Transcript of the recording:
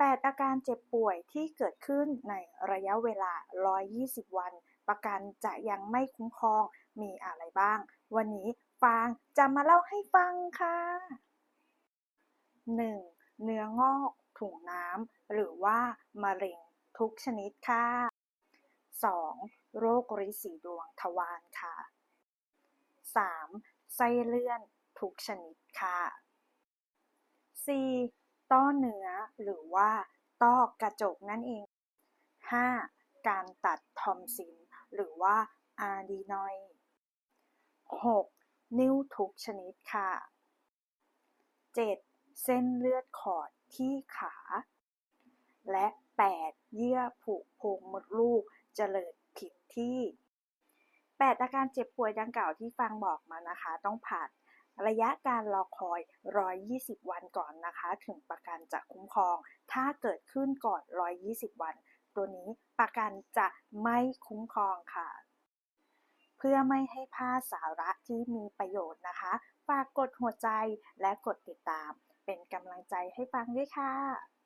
8 อาการเจ็บป่วยที่เกิดขึ้นในระยะเวลา 120 วัน ประกันจะยังไม่คุ้มครองมีอะไรบ้าง วันนี้ฟางจะมาเล่าให้ฟังค่ะ 1. เนื้องอกถุงน้ำหรือว่ามะเร็งทุกชนิดค่ะ 2. โรคริดสีดวงทวารค่ะ 3. ไส้เลื่อนทุกชนิดค่ะ 4. ต้อเนื้อหรือว่าต้อกระจกนั่นเอง 5. การตัดทอมซิน หรือว่าอาร์ดีนอย 6. นิ้วทุกชนิดค่ะ 7. เส้นเลือดขอดที่ขา และ 8. เยื่อผุโพรงมดลูกเจริญผิดที่ 8 อาการเจ็บป่วยดังกล่าวที่ฟังบอกมานะคะ ต้องผ่าน ระยะการรอคอย 120 วันก่อนนะคะ ถึงประกันจะคุ้มครอง ถ้าเกิดขึ้นก่อน 120 วัน ตัวนี้ประกันจะไม่คุ้มครองค่ะ เพื่อไม่ให้พลาดสาระที่มีประโยชน์นะคะ ฝากกดหัวใจและกดติดตาม เป็นกำลังใจให้ฟังด้วยค่ะ